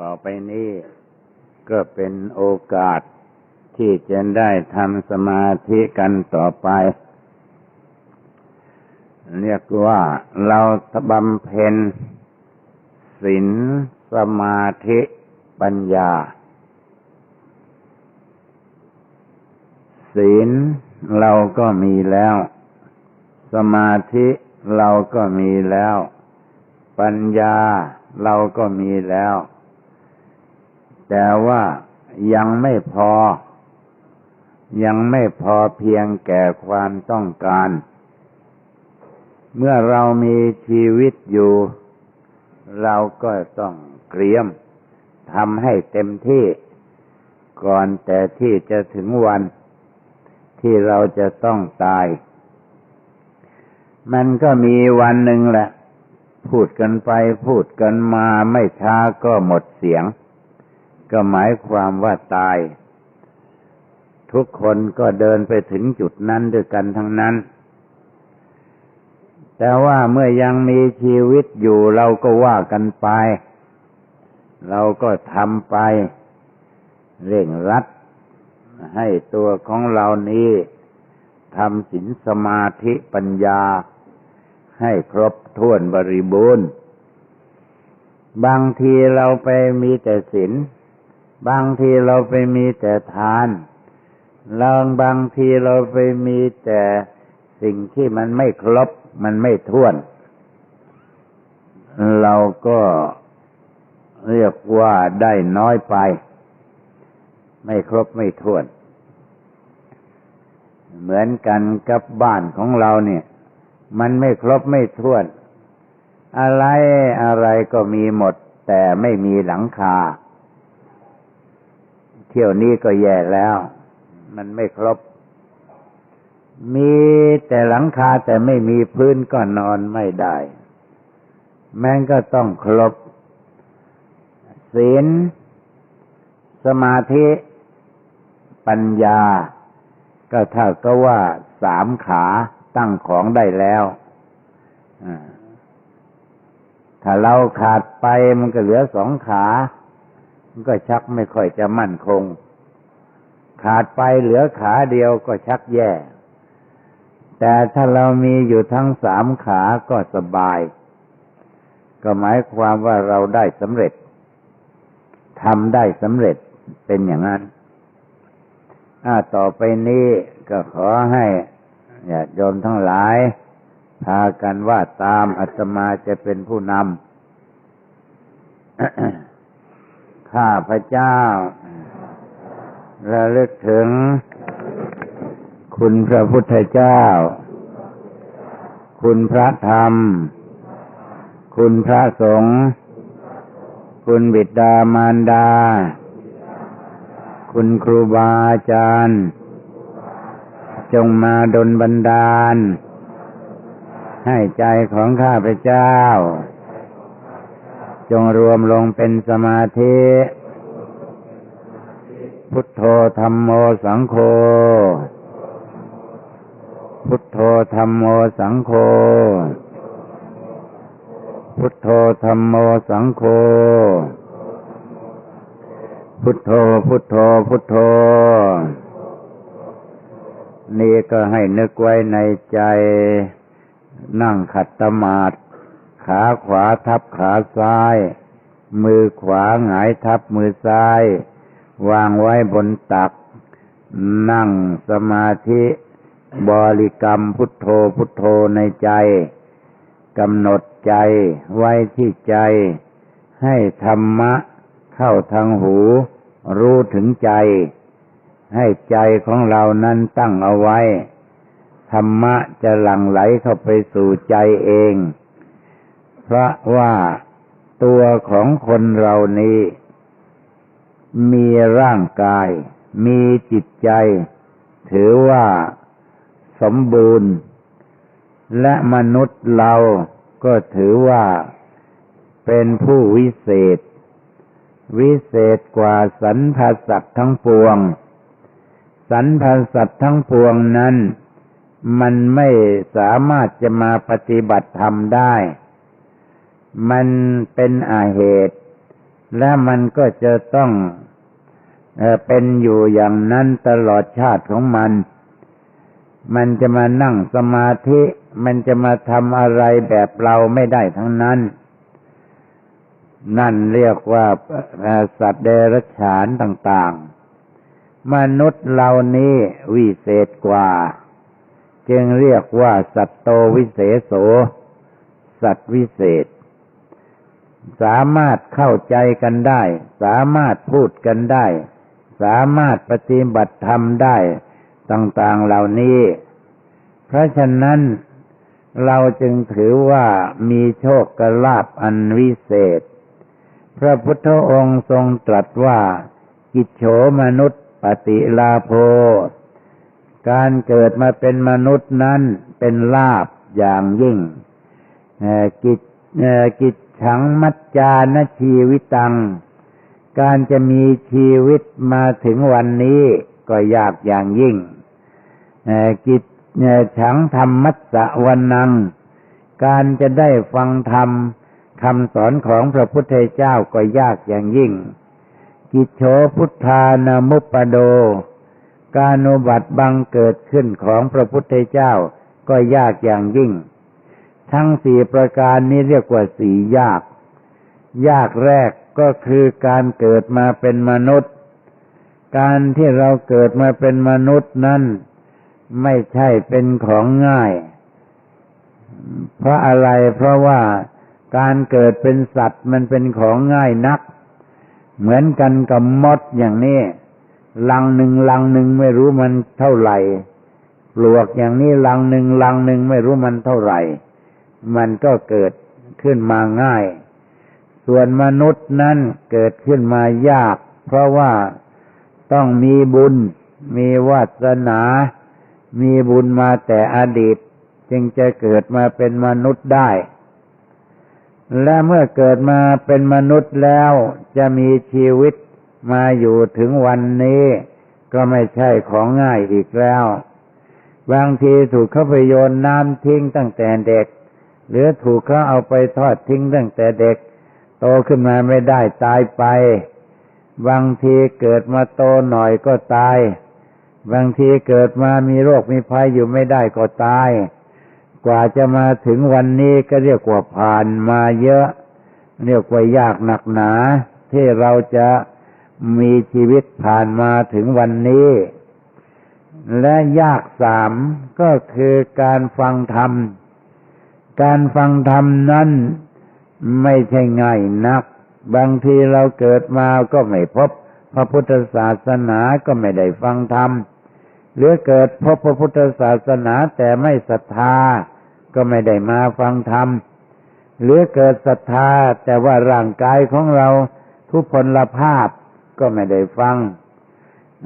ต่อไปนี้ก็เป็นโอกาสที่จะได้ทำสมาธิกันต่อไป เรียกว่าเราบำเพ็ญศีลสมาธิปัญญา ศีลเราก็มีแล้ว สมาธิเราก็มีแล้ว ปัญญาเราก็มีแล้ว แต่ว่ายังไม่พอ ยังไม่พอเพียงแก่ความต้องการ เมื่อเรามีชีวิตอยู่ เราก็ต้องเตรียมทำให้เต็มที่ก่อนแต่ที่จะถึงวันที่เราจะต้องตาย มันก็มีวันหนึ่งแหละ พูดกันไปพูดกันมาไม่ช้าก็หมดเสียง ก็หมายความว่าตาย ทุกคนก็เดินไปถึงจุดนั้นด้วยกันทั้งนั้น แต่ว่าเมื่อยังมีชีวิตอยู่เราก็ว่ากันไป เราก็ทำไป เร่งรัด ให้ตัวของเรานี้ทำศีลสมาธิปัญญา ให้ครบถ้วนบริบูรณ์บางทีเราไปมีแต่ศีล บางทีเราไปมีแต่ทานลองบางทีเราไปมีแต่สิ่งที่มันไม่ครบ มันไม่ท้วน เราก็เรียกว่าได้น้อยไป ไม่ครบไม่ท้วน เหมือนกันกับบ้านของเราเนี่ย มันไม่ครบไม่ท้วน อะไรอะไรก็มีหมด แต่ไม่มีหลังคา เที่ยวนี้ก็แย่แล้ว มันไม่ครบ มีแต่หลังคาแต่ไม่มีพื้นก็นอนไม่ได้ แม่งก็ต้องครบ ศีล สมาธิ ปัญญา ก็เท่ากับว่าสามขาตั้งของได้แล้วถ้าเราขาดไปมันก็เหลือสองขา มันก็ชักไม่ค่อยจะมั่นคง ขาดไปเหลือขาเดียวก็ชักแย่ แต่ถ้าเรามีอยู่ทั้งสามขาก็สบาย ก็หมายความว่าเราได้สำเร็จทำได้สำเร็จเป็นอย่างนั้นถ้าต่อไปนี้ก็ขอให้ญาติโยมทั้งหลาย พากันว่าตามอาตมาจะเป็นผู้นำ ข้าพระเจ้า ระลึกถึง คุณพระพุทธเจ้า คุณพระธรรม คุณพระสงฆ์คุณบิดามารดา คุณครูบาอาจารย์ จงมาดลบันดาล ให้ใจของข้าพเจ้า จงรวมลงเป็นสมาธิ พุทโธธรรมโมสังโฆ พุทโธธรรมโมสังโฆ พุทโธธรรมโมสังโฆ พุทโธพุทโธพุทโธ นี่ก็ให้นึกไว้ในใจ นั่งขัดสมาธิ ขาขวาทับขาซ้าย มือขวาหงายทับมือซ้าย วางไว้บนตัก นั่งสมาธิ บริกรรมพุทโธพุทโธในใจกำหนดใจไว้ที่ใจ ให้ธรรมะเข้าทางหู รู้ถึงใจ ให้ใจของเรานั้นตั้งเอาไว้ ธรรมะจะหลั่งไหลเข้าไปสู่ใจเอง พระว่าตัวของคนเรานี้ มีร่างกาย มีจิตใจ ถือว่าสมบูรณ์ และมนุษย์เราก็ถือว่าเป็นผู้วิเศษ วิเศษกว่าสรรพสัตว์ทั้งปวง สรรพสัตว์ทั้งปวงนั้น มันไม่สามารถจะมาปฏิบัติธรรมได้ มันเป็นอาเหตุ และมันก็จะต้องเอเป็นอยู่อย่างนั้นตลอดชาติของมัน มันจะมานั่งสมาธิ มันจะมาทำอะไรแบบเราไม่ได้ทั้งนั้น นั่นเรียกว่าสัตว์เดรัจฉานต่างๆ มนุษย์เหล่านี้วิเศษกว่า จึงเรียกว่าสัตโตวิเศษโส สัตว์วิเศษ สามารถเข้าใจกันได้ สามารถพูดกันได้ สามารถปฏิบัติธรรมได้ ต่างๆเหล่านี้ เพราะฉะนั้นเราจึงถือว่ามีโชคกลาภอันวิเศษ พระพุทธองค์ทรงตรัสว่า กิจโฉมนุษย์ปฏิลาโภ การเกิดมาเป็นมนุษย์นั้นเป็นลาบอย่างยิ่งกิจกิจ ฉังมัจจานชีวิตัง การจะมีชีวิตมาถึงวันนี้ก็ยากอย่างยิ่งกิจเอ่อฉังธรรมมัสสะวันนัง การจะได้ฟังธรรมคำสอนของพระพุทธเจ้าก็ยากอย่างยิ่ง กิจโฉพุทธานามุปปโด การอุบัติบังเกิดขึ้นของพระพุทธเจ้าก็ยากอย่างยิ่ง ทั้งสี่ประการนี้เรียกว่าสี่ยาก ยากแรกก็คือการเกิดมาเป็นมนุษย์ การที่เราเกิดมาเป็นมนุษย์นั้นไม่ใช่เป็นของง่าย เพราะอะไรเพราะว่าการเกิดเป็นสัตว์มันเป็นของง่ายนัก เหมือนกันกับมดอย่างนี้ลังหนึ่งลังหนึ่งไม่รู้มันเท่าไหร่ ปลวกอย่างนี้ลังหนึ่งลังหนึ่งไม่รู้มันเท่าไหร่ มันก็เกิดขึ้นมาง่าย ส่วนมนุษย์นั้นเกิดขึ้นมายาก เพราะว่าต้องมีบุญ มีวาสนา มีบุญมาแต่อดีต จึงจะเกิดมาเป็นมนุษย์ได้ และเมื่อเกิดมาเป็นมนุษย์แล้วจะมีชีวิตมาอยู่ถึงวันนี้ ก็ไม่ใช่ของง่ายอีกแล้ว บางทีถูกเขาไปโยนน้ำทิ้งตั้งแต่เด็ก หรือถูกเขาเอาไปทอดทิ้งตั้งแต่เด็ก โตขึ้นมาไม่ได้ตายไป บางทีเกิดมาโตหน่อยก็ตาย บางทีเกิดมามีโรคมีภัยอยู่ไม่ได้ก็ตาย กว่าจะมาถึงวันนี้ก็เรียกว่าผ่านมาเยอะ เรียกว่ายากหนักหนา ที่เราจะมีชีวิตผ่านมาถึงวันนี้ และยากสามก็คือการฟังธรรม การฟังธรรมนั้นไม่ใช่ง่ายนัก บางทีเราเกิดมาก็ไม่พบ พระพุทธศาสนาก็ไม่ได้ฟังธรรมหรือเกิดพบพระพุทธศาสนาแต่ไม่ศรัทธา ก็ไม่ได้มาฟังธรรมหรือเกิดศรัทธาแต่ว่าร่างกายของเราทุพพลภาพก็ไม่ได้ฟัง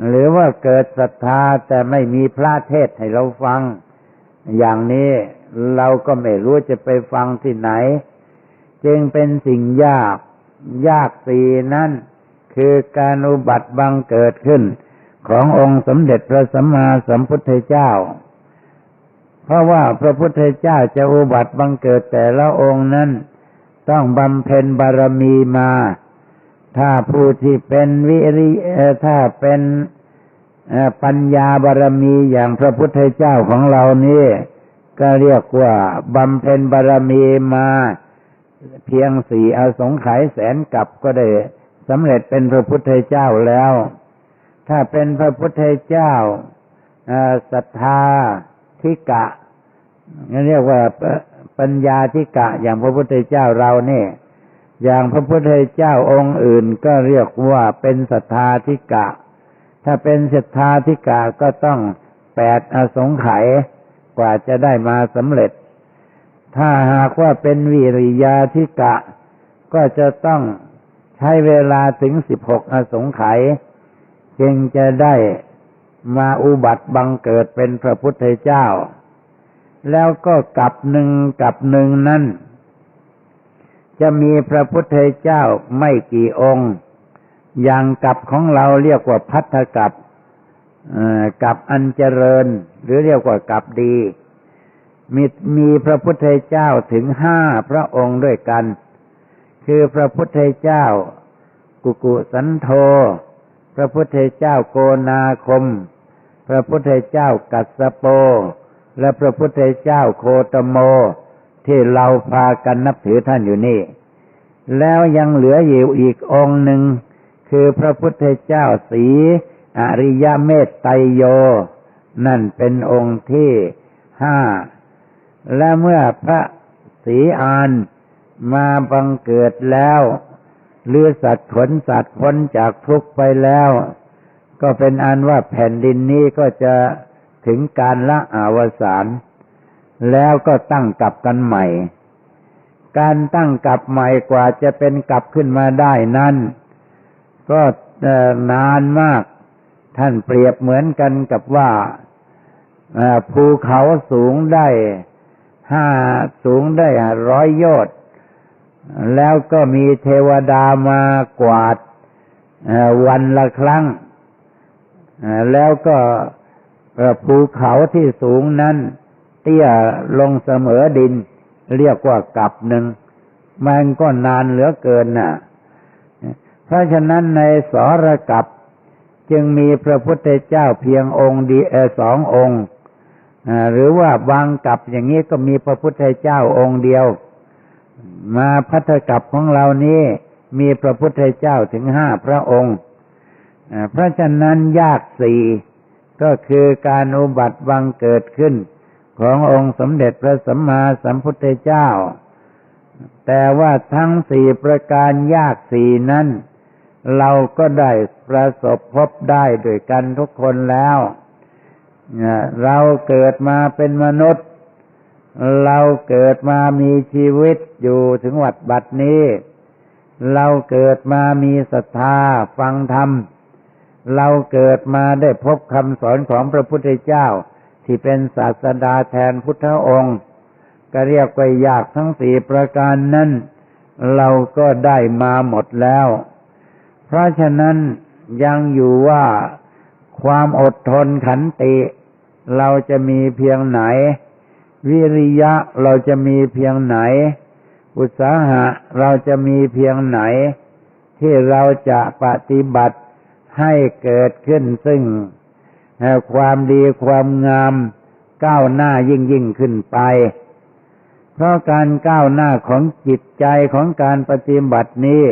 หรือว่าเกิดศรัทธาแต่ไม่มีพระเทศให้เราฟัง อย่างนี้เราก็ไม่รู้จะไปฟังที่ไหน จึงเป็นสิ่งยาก ยากสีนั่นคือการอุบัติบังเกิดขึ้น ขององค์สมเด็จพระสัมมาสัมพุทธเจ้า เพราะว่าพระพุทธเจ้าจะอุบัติบังเกิดแต่ละองค์นั้น ต้องบำเพ็ญบารมีมา ถ้าผู้ที่เป็นวิริถ้าเป็นปัญญาบารมีอย่างพระพุทธเจ้าของเรานี่ ก็เรียกว่าบำเพ็ญบารมีมาเพียงสี่อสงไขยแสนกับก็ได้สำเร็จเป็นพระพุทธเจ้าแล้ว ถ้าเป็นพระพุทธเจ้าศรัทธาทิกะเรียกว่าปัญญาทิกะ อย่างพระพุทธเจ้าเราเนี่ยอย่างพระพุทธเจ้าองค์อื่นก็เรียกว่าเป็นศรัทธาทิกะ ถ้าเป็นศรัทธาทิกะก็ต้องแปดอสงไขย กว่าจะได้มาสำเร็จ ถ้าหากว่าเป็นวิริยาธิกะ ก็จะต้องใช้เวลาถึงสิบหกอสงไขยจึงจะได้มาอุบัติบังเกิดเป็นพระพุทธเจ้า แล้วก็กับหนึ่งกับหนึ่งนั้นจะมีพระพุทธเจ้าไม่กี่องค์ อย่างกับของเราเรียกว่าพัทธกับ กับอันเจริญ หรือเรียกว่ากับดีมีมีพระพุทธเจ้าถึงห้าพระองค์ด้วยกัน คือพระพุทธเจ้า กุกุสันโธพระพุทธเจ้าโกนาคม พระพุทธเจ้ากัสสโป และพระพุทธเจ้าโคตโม ที่เราพากันนับถือท่านอยู่นี่ แล้วยังเหลืออยู่อีกองค์หนึ่ง คือพระพุทธเจ้าสี อริยเมตไตโย นั่นเป็นองค์ที่ห้า และเมื่อพระสีอานมาบังเกิดแล้วหรือสัตว์ขนสัตว์พ้นจากทุกข์ไปแล้ว ก็เป็นอันว่าแผ่นดินนี้ก็จะถึงการละอาวสานแล้วก็ตั้งกลับกันใหม่ การตั้งกลับใหม่กว่าจะเป็นกลับขึ้นมาได้นั้น ก็นานมาก ท่านเปรียบเหมือนกันกับว่าภูเขาสูงได้ห้าสูงได้ร้อยยอดแล้วก็มีเทวดามากวาดวันละครั้ง แล้วก็ภูเขาที่สูงนั้น เตี้ยลงเสมอดิน เรียกว่ากับหนึ่ง มันก็นานเหลือเกินน่ะ เพราะฉะนั้นในสรกับ จึงมีพระพุทธเจ้าเพียงองค์ดีสององค์หรือว่าบางกับอย่างนี้ก็มีพระพุทธเจ้าองค์เดียว มาพัทธกับของเรานี้มีพระพุทธเจ้าถึงห้าพระองค์เพราะฉะนั้นยากสี่ก็คือการอุบัติบังเกิดขึ้น ขององค์สมเด็จพระสัมมาสัมพุทธเจ้า แต่ว่าทั้งสี่ประการยากสี่นั้น เราก็ได้ประสบพบได้ด้วยกันทุกคนแล้วเราเกิดมาเป็นมนุษย์ เราเกิดมามีชีวิตอยู่ถึงวัดบัดนี้ เราเกิดมามีศรัทธาฟังธรรม เราเกิดมาได้พบคำสอนของพระพุทธเจ้า ที่เป็นศาสดาแทนพุทธองค์ ก็เรียกว่ายากทั้งสี่ประการนั้น เราก็ได้มาหมดแล้ว ราะฉะนั้นยังอยู่ว่าความอดทนขันติ เราจะมีเพียงไหน วิริยะเราจะมีเพียงไหน อุตสาหะเราจะมีเพียงไหน ที่เราจะปฏิบัติให้เกิดขึ้นซึ่งความดีความงามก้าวหน้ายิ่งยิ่งขึ้นไป เพราะการก้าวหน้าของจิตใจของการปฏิบัตินี้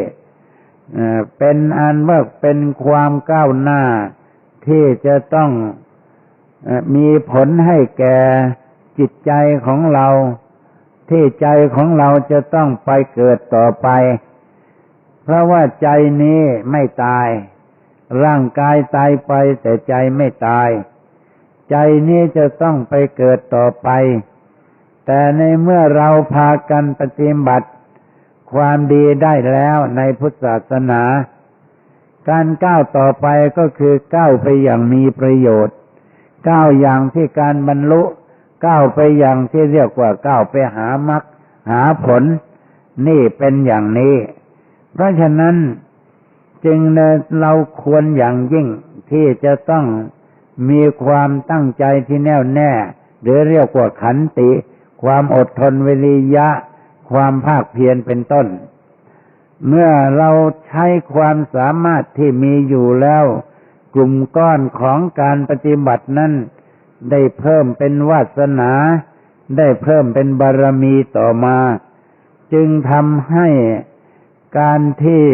เป็นอันว่าเป็นความก้าวหน้าที่จะต้องมีผลให้แก่จิตใจของเรา ที่ใจของเราจะต้องไปเกิดต่อไป เพราะว่าใจนี้ไม่ตาย ร่างกายตายไปแต่ใจไม่ตาย ใจนี้จะต้องไปเกิดต่อไป แต่ในเมื่อเราพากันปฏิบัติ ความดีได้แล้วในพุทธศาสนา การก้าวต่อไปก็คือก้าวไปอย่างมีประโยชน์ ก้าวอย่างที่การบรรลุก้าวไปอย่างที่เรียกว่าก้าวไปหามรรคหาผล นี่เป็นอย่างนี้ เพราะฉะนั้นจึงเราควรอย่างยิ่งที่จะต้องมีความตั้งใจที่แน่วแน่ หรือเรียกว่าขันติ ความอดทนวิริยะ ความภาคเพียรเป็นต้น เมื่อเราใช้ความสามารถที่มีอยู่แล้ว กลุ่มก้อนของการปฏิบัตินั้น ได้เพิ่มเป็นวาสนา ได้เพิ่มเป็นบารมีต่อมา จึงทำให้การที่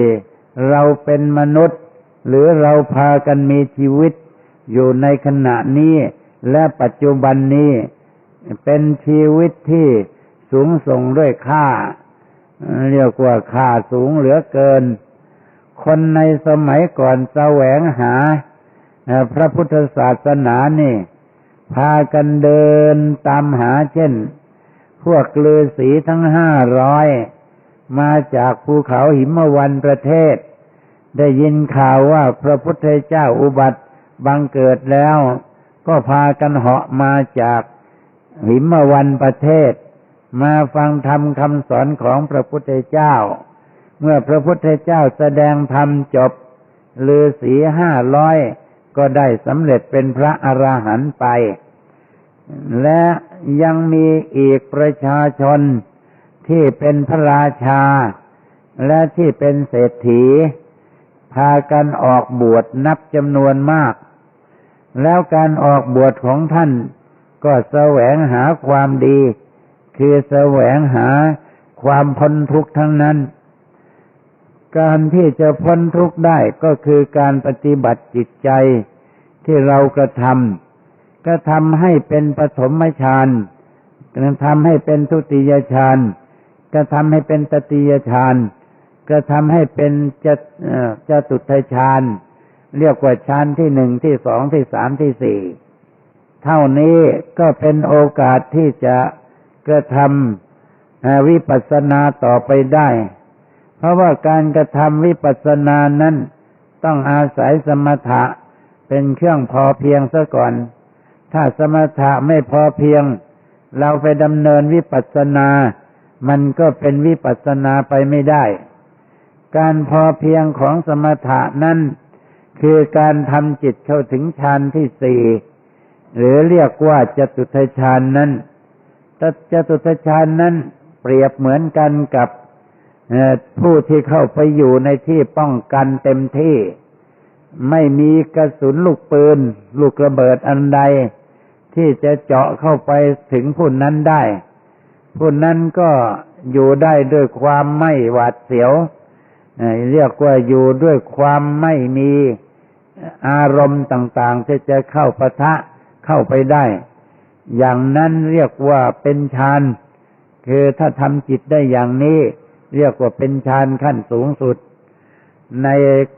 เราเป็นมนุษย์ หรือเราพากันมีชีวิตอยู่ในขณะนี้และปัจจุบันนี้ เป็นชีวิตที่ สูงส่งด้วยค่า เรียกว่าค่าสูงเหลือเกิน คนในสมัยก่อนแสวงหา พระพุทธศาสนานี่ พากันเดินตามหาเช่น พวกฤาษีทั้งห้าร้อยมาจากภูเขาหิมวันประเทศ ได้ยินข่าวว่าพระพุทธเจ้าอุบัติบังเกิดแล้ว ก็พากันเหาะมาจากหิมวันประเทศ มาฟังธรรมคำสอนของพระพุทธเจ้า เมื่อพระพุทธเจ้าแสดงธรรมจบฤาษีห้าร้อยก็ได้สำเร็จเป็นพระอรหันต์ไป และยังมีอีกประชาชนที่เป็นพระราชา และที่เป็นเศรษฐี พากันออกบวชนับจำนวนมาก แล้วการออกบวชของท่านก็แสวงหาความดี คือแสวงหาความพ้นทุกข์ทั้งนั้น การที่จะพ้นทุกข์ได้ก็คือการปฏิบัติจิตใจที่เรากระทำก็ทำให้เป็นปฐมฌานก็ทำให้เป็นทุติยฌานก็ทำให้เป็นตติยฌานก็ทำให้เป็นจะจะตุทฌานเรียกว่าฌานที่หนึ่งที่สองที่สามที่สี่เท่านี้ก็เป็นโอกาสที่จะ กระทำวิปัสสนาต่อไปได้ เพราะว่าการกระทำวิปัสสนานั้น ต้องอาศัยสมถะเป็นเครื่องพอเพียงซะก่อน ถ้าสมถะไม่พอเพียง เราไปดำเนินวิปัสสนา มันก็เป็นวิปัสสนาไปไม่ได้ การพอเพียงของสมถะนั้นคือการทำจิตเข้าถึงฌานที่สี่หรือเรียกว่าจตุทชานนั้น ตจตุทชานนั้นเปรียบเหมือนกันกับผู้ที่เข้าไปอยู่ในที่ป้องกันเต็มที่ ไม่มีกระสุนลูกปืน ลูกระเบิดอันใด ที่จะเจาะเข้าไปถึงผู้นั้นได้ ผู้นั้นก็อยู่ได้ด้วยความไม่หวาดเสียวเรียกว่าอยู่ด้วยความไม่มีอารมณ์ต่าง ๆ ที่จะเข้าปะทะเข้าไปได้ อย่างนั้นเรียกว่าเป็นฌานคือถ้าทำจิตได้อย่างนี้ เรียกว่าเป็นฌานขั้นสูงสุด ใน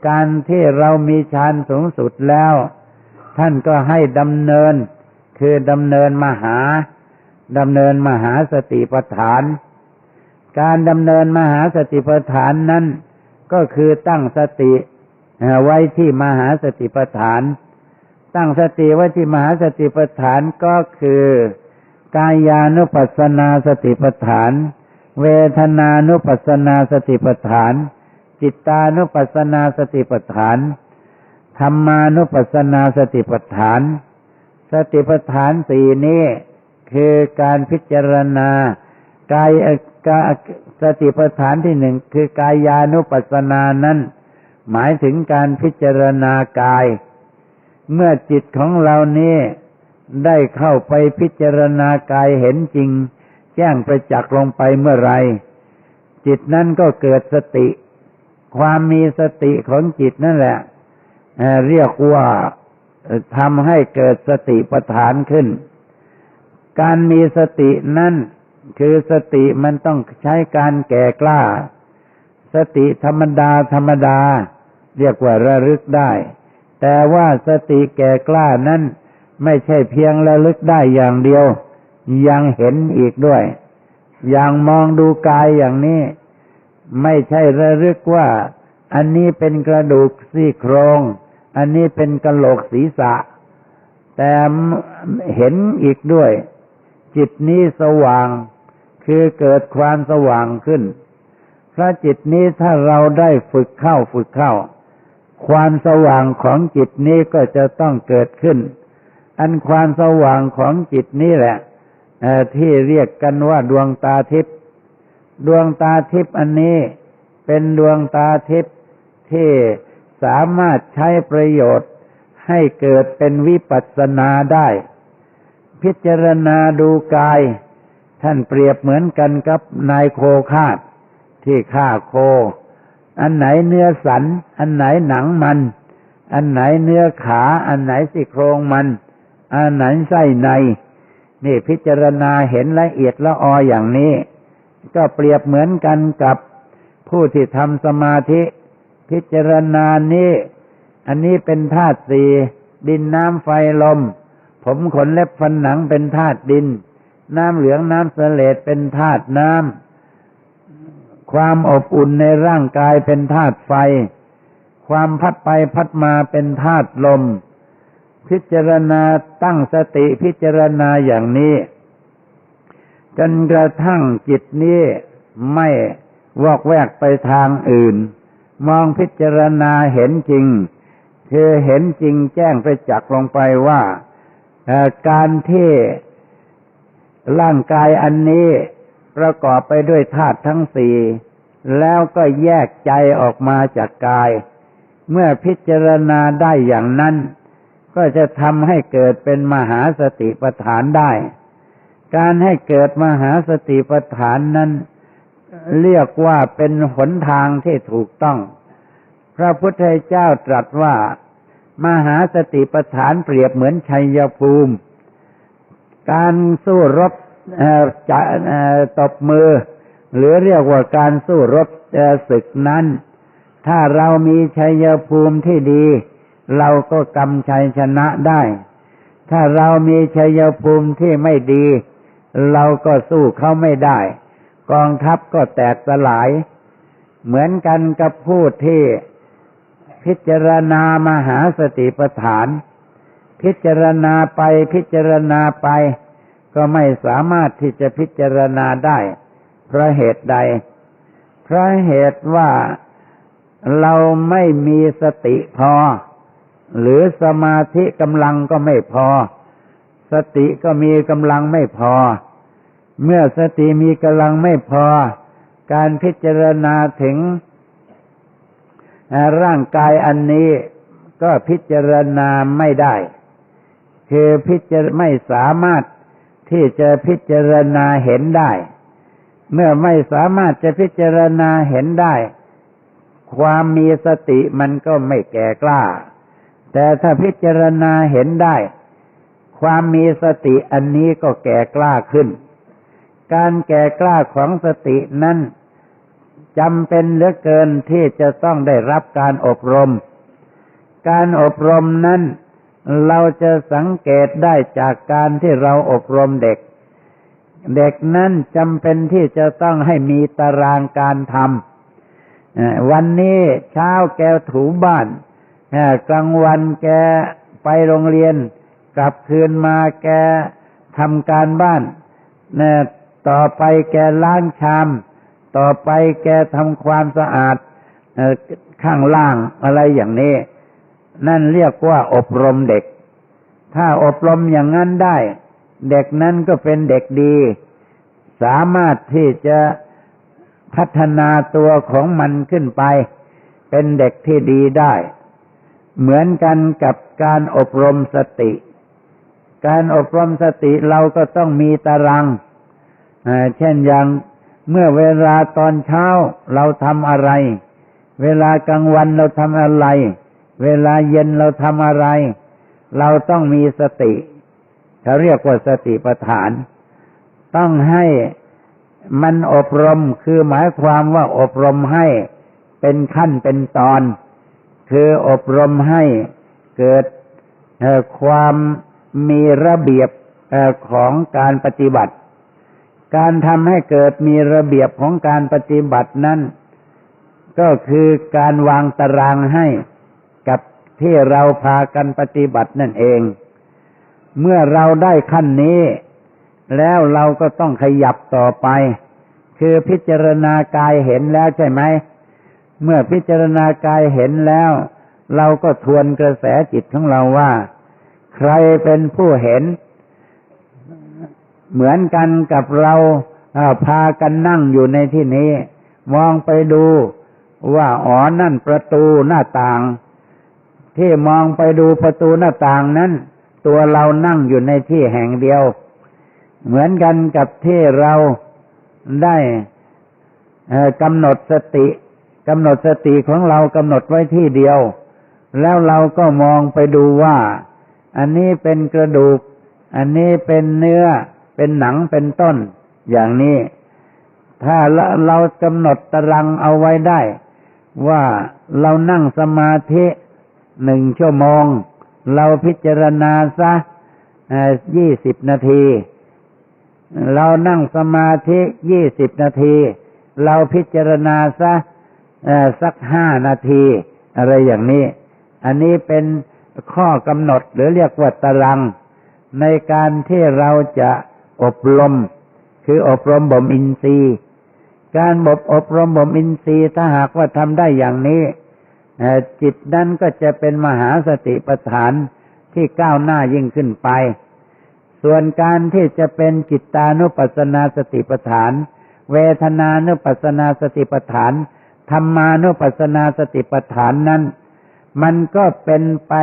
การที่เรามีฌานสูงสุดแล้ว ท่านก็ให้ดำเนิน คือดำเนินมหาดำเนินมหาสติปัฏฐาน การดำเนินมหาสติปัฏฐานนั้น ก็คือตั้งสติไว้ที่มหาสติปัฏฐาน ตั้งสติไว้ที่มหาสติปัฏฐานก็คือกายานุปัสสนาสติปัฏฐาน เวทนานุปัสสนาสติปัฏฐาน จิตานุปัสสนาสติปัฏฐานธรรมานุปัสสนาสติปัฏฐาน สติปัฏฐานสี่นี้คือการพิจารณากายสติปัฏฐานที่หนึ่งคือกายานุปัสสนานั้น หมายถึงการพิจารณากาย เมื่อจิตของเรานี้ได้เข้าไปพิจารณากายเห็นจริง แจ้งประจักษ์ลงไปเมื่อไรจิตนั้นก็เกิดสติ ความมีสติของจิตนั่นแหละเรียกว่าทำให้เกิดสติปัฏฐานขึ้น การมีสตินั่นคือสติมันต้องใช้การแก่กล้า สติธรรมดาธรรมดา เรียกว่าระลึกได้ แต่ว่าสติแก่กล้านั้นไม่ใช่เพียงระลึกได้อย่างเดียว ยังเห็นอีกด้วยอย่างมองดูกายอย่างนี้ ไม่ใช่ระลึกว่า อันนี้เป็นกระดูกซี่โครง อันนี้เป็นกระโหลกศีรษะ แต่เห็นอีกด้วย จิตนี้สว่างคือเกิดความสว่างขึ้น พระจิตนี้ถ้าเราได้ฝึกเข้าฝึกเข้า ความสว่างของจิตนี้ก็จะต้องเกิดขึ้น อันความสว่างของจิตนี้แหละที่เรียกกันว่าดวงตาทิพย์ดวงตาทิพย์อันนี้เป็นดวงตาทิพย์ที่สามารถใช้ประโยชน์ให้เกิดเป็นวิปัสสนาได้ พิจารณาดูกาย ท่านเปรียบเหมือนกันกับนายโคคาดที่ฆ่าโค อันไหนเนื้อสัน อันไหนหนังมัน อันไหนเนื้อขา อันไหนสิโครงมัน อันไหนไส้ใน นี่พิจารณาเห็นละเอียดละอออย่างนี้ ก็เปรียบเหมือนกันกับผู้ที่ทำสมาธิ พิจารณานี้ อันนี้เป็นธาตุสี่ดินน้ำไฟลม ผมขนเล็บฟันหนังเป็นธาตุดิน น้ำเหลืองน้ำเสลดเป็นธาตุน้ำ ความอบอุ่นในร่างกายเป็นธาตุไฟ ความพัดไปพัดมาเป็นธาตุลม พิจารณาตั้งสติพิจารณาอย่างนี้ จนกระทั่งจิตนี้ไม่วอกแวกไปทางอื่น มองพิจารณาเห็นจริงคือเห็นจริงแจ้งไปจักลงไปว่าการที่ร่างกายอันนี้ ประกอบไปด้วยธาตุทั้งสี่แล้วก็แยกใจออกมาจากกาย เมื่อพิจารณาได้อย่างนั้น ก็จะทำให้เกิดเป็นมหาสติปัฏฐานได้ การให้เกิดมหาสติปัฏฐานนั้น เรียกว่าเป็นหนทางที่ถูกต้อง พระพุทธเจ้าตรัสว่า มหาสติปัฏฐานเปรียบเหมือนชัยภูมิ การสู้รบ จะตบมือ หรือเรียกว่าการสู้รบศึกนั้น ถ้าเรามีชัยภูมิที่ดี เราก็กำชัยชนะได้ ถ้าเรามีชัยภูมิที่ไม่ดี เราก็สู้เขาไม่ได้ กองทัพก็แตกสลาย เหมือนกันกับผู้ที่พิจารณามหาสติปัฏฐาน พิจารณาไปพิจารณาไป ก็ไม่สามารถที่จะพิจารณาได้ เพราะเหตุใด เพราะเหตุว่าเราไม่มีสติพอ หรือสมาธิกำลังก็ไม่พอ สติก็มีกำลังไม่พอ เมื่อสติมีกำลังไม่พอ การพิจารณาถึงร่างกายอันนี้ก็พิจารณาไม่ได้ คือพิจารไม่สามารถ ที่จะพิจารณาเห็นได้ เมื่อไม่สามารถจะพิจารณาเห็นได้ ความมีสติมันก็ไม่แก่กล้า แต่ถ้าพิจารณาเห็นได้ ความมีสติอันนี้ก็แก่กล้าขึ้น การแก่กล้าของสตินั้นจำเป็นเหลือเกินที่จะต้องได้รับการอบรม การอบรมนั้น เราจะสังเกตได้จากการที่เราอบรมเด็ก เด็กนั้นจำเป็นที่จะต้องให้มีตารางการทำวันนี้เช้าแกถูบ้านกลางวันแกไปโรงเรียน กลับคืนมาแกทำการบ้านต่อไปแกล้างชาม ต่อไปแกทำความสะอาดข้างล่างอะไรอย่างนี้ นั่นเรียกว่าอบรมเด็ก ถ้าอบรมอย่างนั้นได้ เด็กนั้นก็เป็นเด็กดี สามารถที่จะพัฒนาตัวของมันขึ้นไป เป็นเด็กที่ดีได้ เหมือนกันกับการอบรมสติ การอบรมสติเราก็ต้องมีตารางเช่นอย่างเมื่อเวลาตอนเช้าเราทำอะไร เวลากลางวันเราทำอะไร เวลาเย็นเราทำอะไร เราต้องมีสติเขาเรียกว่าสติปัฏฐาน ต้องให้มันอบรมคือหมายความว่าอบรมให้เป็นขั้นเป็นตอน คืออบรมให้เกิดความมีระเบียบของการปฏิบัติ การทำให้เกิดมีระเบียบของการปฏิบัตินั้น ก็คือการวางตารางให้ ที่เราพากันปฏิบัตินั่นเอง เมื่อเราได้ขั้นนี้ แล้วเราก็ต้องขยับต่อไป คือพิจารณากายเห็นแล้วใช่ไหม เมื่อพิจารณากายเห็นแล้ว เราก็ทวนกระแสจิตของเราว่า ใครเป็นผู้เห็น เหมือนกันกับเราพากันนั่งอยู่ในที่นี้ มองไปดูว่าอ๋อนั่นประตูหน้าต่าง ที่มองไปดูประตูหน้าต่างนั้น ตัวเรานั่งอยู่ในที่แห่งเดียว เหมือนกันกับที่เราได้กำหนดสติกำหนดสติของเรากำหนดไว้ที่เดียว แล้วเราก็มองไปดูว่า อันนี้เป็นกระดูก อันนี้เป็นเนื้อ เป็นหนังเป็นต้น อย่างนี้ ถ้าเรากำหนดตารางเอาไว้ได้ ว่าเรานั่งสมาธิ หนึ่งชั่วโมง เราพิจารณาซะยี่สิบนาที เรานั่งสมาธิยี่สิบนาที เราพิจารณาซะสักห้านาที อะไรอย่างนี้ อันนี้เป็นข้อกำหนดหรือเรียกว่าตาราง ในการที่เราจะอบรม คืออบรมบ่มอินทรีย์ การบบอบรมบ่มอินทรีย์ถ้าหากว่าทำได้อย่างนี้ จิตนั้นก็จะเป็นมหาสติปัฏฐานที่ก้าวหน้ายิ่งขึ้นไป ส่วนการที่จะเป็นจิตตานุปัสสนาสติปัฏฐาน เวทนานุปัสสนาสติปัฏฐานธรรมานุปัสสนาสติปัฏฐานนั้น มันก็เป็นไป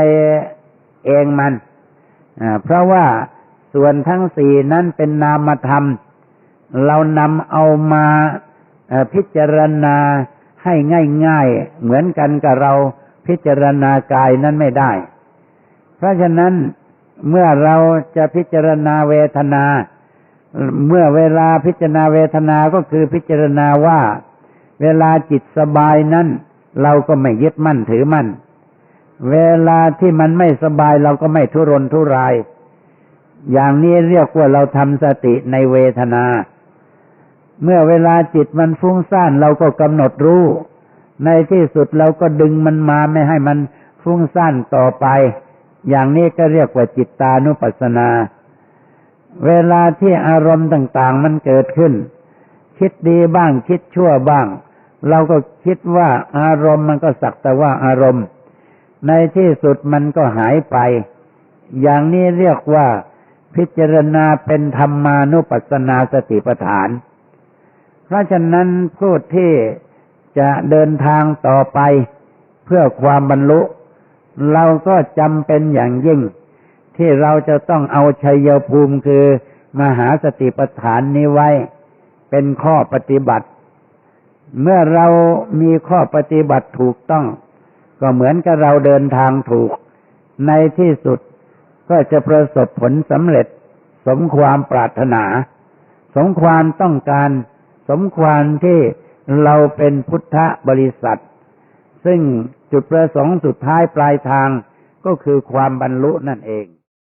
เองมัน เพราะว่าส่วนทั้งสี่นั้นเป็นนามธรรม เรานำเอามาพิจารณา ให้ง่าย ๆ เหมือนกันกับเราพิจารณากายนั้นไม่ได้ เพราะฉะนั้นเมื่อเราจะพิจารณาเวทนา เมื่อเวลาพิจารณาเวทนาก็คือพิจารณาว่า เวลาจิตสบายนั้น เราก็ไม่ยึดมั่นถือมั่น เวลาที่มันไม่สบายเราก็ไม่ทุรนทุราย อย่างนี้เรียกว่าเราทำสติในเวทนา เมื่อเวลาจิตมันฟุ้งซ่านเราก็กำหนดรู้ ในที่สุดเราก็ดึงมันมาไม่ให้มันฟุ้งซ่านต่อไป อย่างนี้ก็เรียกว่าจิตตานุปัสสนา เวลาที่อารมณ์ต่าง ๆ มันเกิดขึ้น คิดดีบ้างคิดชั่วบ้าง เราก็คิดว่าอารมณ์มันก็สักแต่ว่าอารมณ์ ในที่สุดมันก็หายไป อย่างนี้เรียกว่าพิจารณาเป็นธรรมานุปัสสนาสติปัฏฐาน เพราะฉะนั้นผู้ที่จะเดินทางต่อไปเพื่อความบรรลุ เราก็จำเป็นอย่างยิ่ง ที่เราจะต้องเอาชัยภูมิคือมหาสติปัฏฐานนี้ไว้ เป็นข้อปฏิบัติ เมื่อเรามีข้อปฏิบัติถูกต้อง ก็เหมือนกับเราเดินทางถูก ในที่สุดก็จะประสบผลสำเร็จ สมความปรารถนา สมความต้องการ สมความที่เราเป็นพุทธบริษัท ซึ่งจุดประสงค์สุดท้ายปลายทางก็คือความบรรลุนั่นเอง